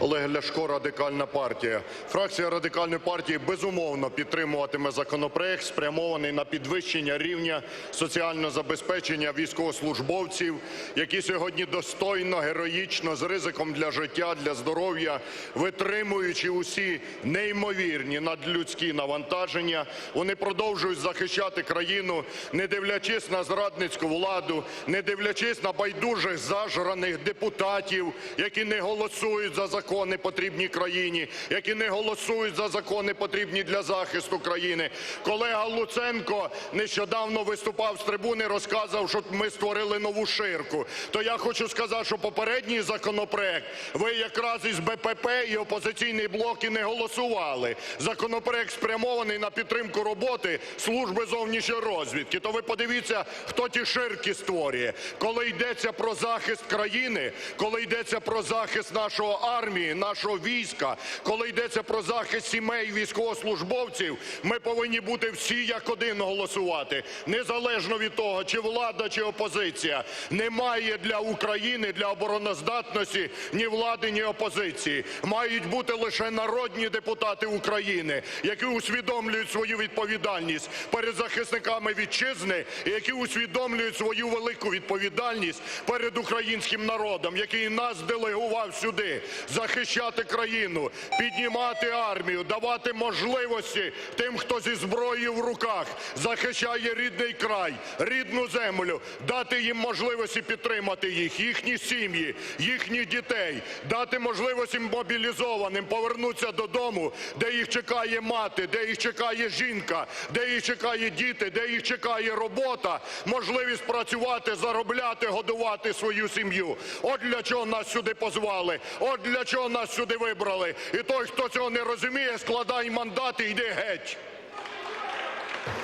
Олег Ляшко, Радикальна партія. Фракція Радикальної партії безумовно підтримуватиме законопроект, спрямований на підвищення рівня соціального забезпечення військовослужбовців, які сьогодні достойно, героїчно, з ризиком для життя, для здоров'я, витримуючи усі неймовірні надлюдські навантаження, вони продовжують захищати країну, не дивлячись на зрадницьку владу, не дивлячись на байдужих зажраних депутатів, які не голосують за закони, потрібні країні, які не голосують за закони, потрібні для захисту країни. Колега Луценко нещодавно виступав з трибуни, розказував, що ми створили нову ширку. То я хочу сказати, що попередній законопроект ви якраз із БПП і "Опозиційний блок" і не голосували. Законопроект спрямований на підтримку роботи Служби зовнішньої розвідки. То ви подивіться, хто ті ширки створює. Коли йдеться про захист країни, коли йдеться про захист нашої армії, нашого війська, коли йдеться про захист сімей військовослужбовців, ми повинні бути всі як один голосувати, незалежно від того, чи влада, чи опозиція. Немає для України, для обороноздатності ні влади, ні опозиції. Мають бути лише народні депутати України, які усвідомлюють свою відповідальність перед захисниками вітчизни які усвідомлюють свою велику відповідальність перед українським народом, який нас делегував сюди захищати країну, піднімати армію, давати можливості тим, хто зі зброєю в руках захищає рідний край, рідну землю, дати їм можливості підтримати їх, їхні сім'ї, їхніх дітей, дати можливості мобілізованим повернутися додому, де їх чекає мати, де їх чекає жінка, де їх чекає діти, де їх чекає робота, можливість працювати, заробляти, годувати свою сім'ю. От для чого нас сюди позвали, от для чого нас сюди вибрали. І той, хто цього не розуміє, складай мандат і йди геть.